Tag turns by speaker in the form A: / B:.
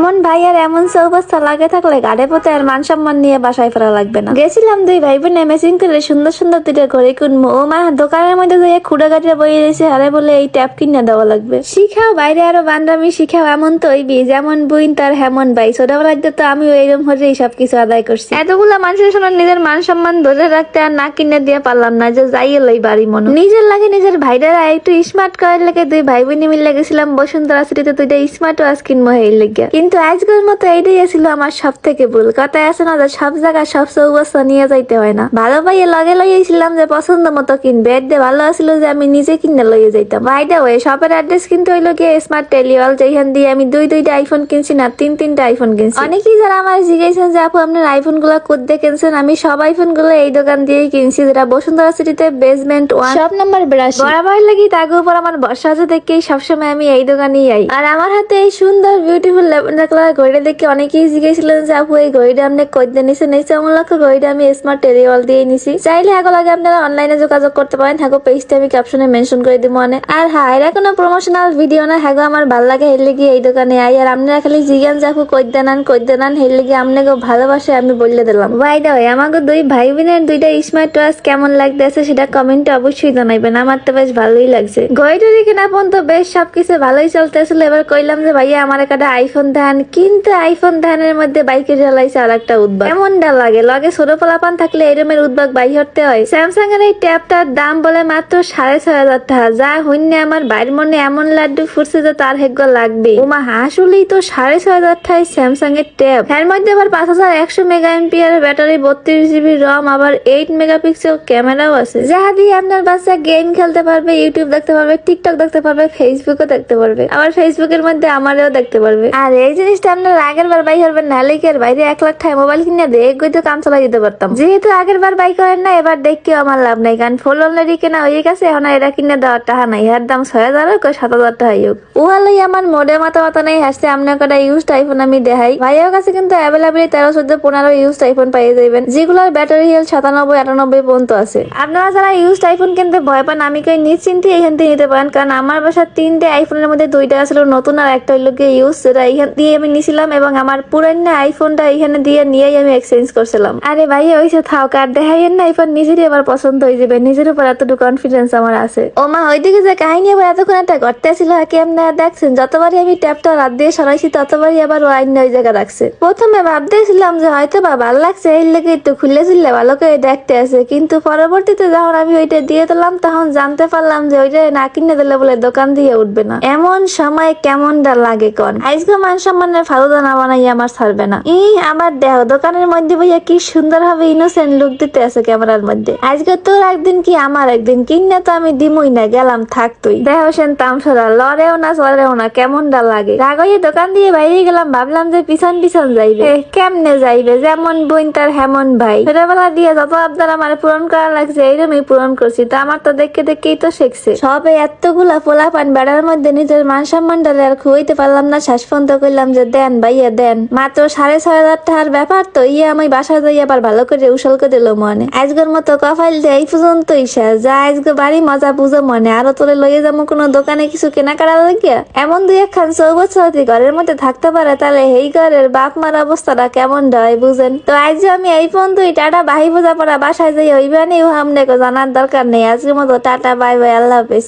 A: এমন ভাই আর এমন অবস্থা লাগে থাকলে গাড়ে পথে আর মান সম্মান নিয়ে বাসায় ফেরা লাগবে না। গেছিলাম দুই ভাই বোনে মেশিন করে সুন্দর সুন্দর দুইটা ঘরে কিনবো। ও মা, দোকানের মধ্যে যাই খুঁড়া গাড়িটা বই রয়েছে, আরে বলে এই ট্যাপ কিনে দেওয়া লাগবে। শিখাও, বাইরে আরও বান্দামি শিখাও, এমন তো ওই বি যেমন বুইন তার হেমন ভাই ছোটবেলাতে তো আমি এইরকম হরেই সবকিছু আদায় করছি। এতগুলা মানুষের সামনে নিজের মান সম্মান ধরে রাখতে আর না কিনে দিয়ে পারলাম না, যে যাই এলাই বাড়ি মনে। নিজের লাগে নিজের ভাইদারা একটু স্মার্ট করার লাগে দুই ভাই বোনে মিলে গেছিলাম বসুন্ধরা সিটিতে দুইটা স্মার্ট ওয়াচ কিনবো এই লেগে কিন্তু আজকের মতো এইটাই ছিল আমার সব থেকে ভুল। কথায় আছে না যে সব জায়গা সব চৌবস্তা নিয়ে যাইতে হয় না। ভালো ভাইয়ে লগে লইয়েছিলাম যে পছন্দ মতো কিনবে। এর ভালো আছিল যে আমি নিজে কিনে লইয়ে যাইতাম। ভাইটা ওই শপের অ্যাড্রেস কিন্তু হইল গিয়ে স্মার্ট টেলিওয়াল যেখান দিয়ে আমি দুই দুইটা আইফোন কিনছি না তিন তিনটা আইফোন কিনছি। অনেকেই যারা আমার জিজ্ঞাসা যে আপু আপনার আইফোনগুলো কোথায় কিনছেন? আমি সব আইফোনগুলো এই দোকান দিয়েই কিনছি যেটা বসুন্ধরা সিটিতে বেসমেন্ট ওয়ান
B: সব নাম্বার বিরাশি।
A: বরাবর লাগি তাগো উপর আমার বর্ষা আছে দেখেই সবসময় আমি এই দোকানেই আই। আর আমার হাতে এই সুন্দর বিউটিফুল ল্যাভেন্ডার কালার ঘড়িটা দেখে অনেকেই জিজ্ঞেসছিলেন যে, আপু, এই ঘড়িটা আপনি কইতে নিছেন? এই চমন লক্ষ ঘড়িটা আমি স্মার্ট টেরিওয়াল দিয়ে নিছি। চাইলে হাগো লাগে আপনারা অনলাইনে যোগাযোগ করতে পারেন। হাগো পেজটা আমি ক্যাপশনে মেনশন করে দিব অনেক আর হ্যাঁ এরা কোনো প্রমোশনাল ভিডিও না। হাগো আমার ভালো লাগে হের লেগে এই দোকানে আই। আর আপনারা খালি জিজ্ঞান যে, আপু কইতে নান কইতে নান হের লেগে আপনাকে ভালোবাসে আমি বলে দিলাম। ভাই দা আমাকে দুই ভাই বোনের দুইটা স্মার্ট ওয়াচ কেমন লাগতেছে সেটা কমেন্টে অবশ্যই জানাইবেন। আমার তো বেশ ভালোই লাগছে। ঘড়িটা দেখে না পর্যন্ত বেশ সবকিছু ভালোই চলতেছিল। এবার কইলাম যে, ভাইয়া, আমার একটা আইফোন দেন কিন্তু আইফোন ধানের মধ্যে বাইকে জ্বালাইছে আর একটা উদ্যোগ এমনটা লাগে? লগে ছোট পোলাপান থাকলে এরমের উদ্যোগ বাই হতে হয়। স্যামসাং এর এই ট্যাবটার দাম বলে মাত্র সাড়ে ছয় হাজার টাকা। যা হইনে আমার বাইরের মনে এমন লাড্ডু ফুটছে যে তার হেগ্য লাগবে ওমা আসলেই তো সাড়ে ছয় হাজার টাকায় স্যামসাং এর ট্যাব। এর মধ্যে আবার পাঁচ হাজার একশো মেগা এমপিয়ার ব্যাটারি, বত্রিশ জিবি রম, আবার এইট মেগাপিক্সেল ক্যামেরাও আছে। যাহা দিয়ে আপনার বাচ্চা গেম খেলতে পারবে ইউটিউব দেখতে পারবে টিকটক দেখতে পারবে ফেসবুকও দেখতে পারবে, আবার ফেসবুকের মধ্যে আমারও দেখতে পারবে। আর এই জিনিসটা আপনার আগের বার বাই করবেন, নাহলে কি আর বাইরে এক লাখ টাকা মোবাইল কিনে দিয়ে এক তো কাম চালাই দিতে পারতাম। যেহেতু আগের বার বাই করেন না এবার দেখতেও আমার লাভ নাই, কারণ ফুল অলরেডি কেনা হয়ে গেছে, এখন এরা কিনে দেওয়ার টাকা নাই। এর দাম ছয় হাজার হোক সাত হাজার টাকা হোক। উহালাই আমার মোডে মাথা মাথা নেই হাসতে আপনার কটা ইউজ আইফোন আমি দেখাই। ভাইয়ের কাছে কিন্তু অ্যাভেলেবল তেরো, চোদ্দ, পনেরো ইউজ আইফোন পাইয়ে যাবেন যেগুলোর ব্যাটারি হেল সাতানব্বই, আটানব্বই পর্যন্ত আছে। আপনারা যারা ইউজ আইফোন কিনতে ভয় পান, আমি কই নিশ্চিন্তে এখান থেকে নিতে পারেন, কারণ আমার বাসার তিনটে আইফোনের মধ্যে দুইটা ছিল নতুন আর একটা হইল ইউজ যেটা এখান দিয়ে আমি নিছিলাম এবং আমার পুরানো আইফোনটা এখানে দিয়ে নিয়েই আমি এক্সচেঞ্জ করছিলাম। আরে ভাই ওইসে থাও, কার দেখাইয়েন না আইফোন নিজেরই আবার পছন্দ হয়ে যাবে। নিজের উপর এতটুকু কনফিডেন্স আমার আছে। ও মা, ওইদিকে যে কাহিনী আবার এতক্ষণ একটা ঘটতে ছিল কি আপনি দেখছেন, যতবারই আমি ট্যাপটা রাত দিয়ে সরাইছি, ততবারই আবার ও আইন ওই জায়গা রাখছে। প্রথমে ভাবতেছিলাম যে হয়তো বা ভালো লাগছে, এই লেগে একটু খুলে ঝুললে ভালো করে দেখতে আছে কিন্তু পরবর্তীতে যখন আমি ওইটা দিয়ে দিলাম, তখন জানতে পারলাম যে ওইটা না কিনে দিলে বলে দোকান দিয়ে উঠবে না। এমন সময় কেমনটা লাগে কন? আজকে মান সম্মানের ফালুদা না বানাই আমার ছাড়বে না। ই, আমার দেহ, দোকানের মধ্যে ভাইয়া কি সুন্দর ভাবে ইনোসেন্ট লুক দিতে আছে ক্যামেরার মধ্যে। আজকে তোর একদিন কি আমার একদিন? কিনে তো আমি দিমই না, গেলাম থাক তুই দেহ সেন তামসরা, লড়েও না চলেও না, কেমনটা লাগে? রাগয়ে দোকান দিয়ে বাইরে গেলাম, ভাবলাম যে পিছন পিছন যাইবে। কেমনে যাইবে? যেমন বোন তার হেমন ভাই। ছোটবেলা দিয়ে যত আবদার আমার পূরণ করা লাগছে এইরকমই পূরণ করছি। তো আমার তো দেখে দেখেই তো শিখছে। সবে এতগুলা পোলা পান বেড়ার মধ্যে নিজের মান সম্মানটা আর খুঁইতে পারলাম না শ্বাস বন্ধ করলাম যে, দেন ভাইয়া, দেন। মাত্র সাড়ে ছয় হাজার টাকার ব্যাপার তো ইয়ে আমি বাসায় যাই আবার ভালো করে উসল করে দিল মনে। আজকের মতো কফাইল দিয়ে এই পর্যন্তই শেষ। যা আজকে বাড়ি মজা বুঝো মনে। আরও তোরে লইয়ে যাব কোনো দোকানে কিছু কেনাকাটা লাগিয়া? এমন দুই একখান চৌবছর যদি ঘরের মধ্যে থাকতে পারে, তাহলে এই ঘরের বাপ মার অবস্থাটা কেমন হয় বুঝেন? তো আজ আমি এই পর্যন্তই টাটা, বাহি বোঝা পড়া বাসায় যাই ওইবানি হামনে জানার দরকার নেই। আজকের মতো টাটা, বাই বাই, আল্লাহ হাফেজ।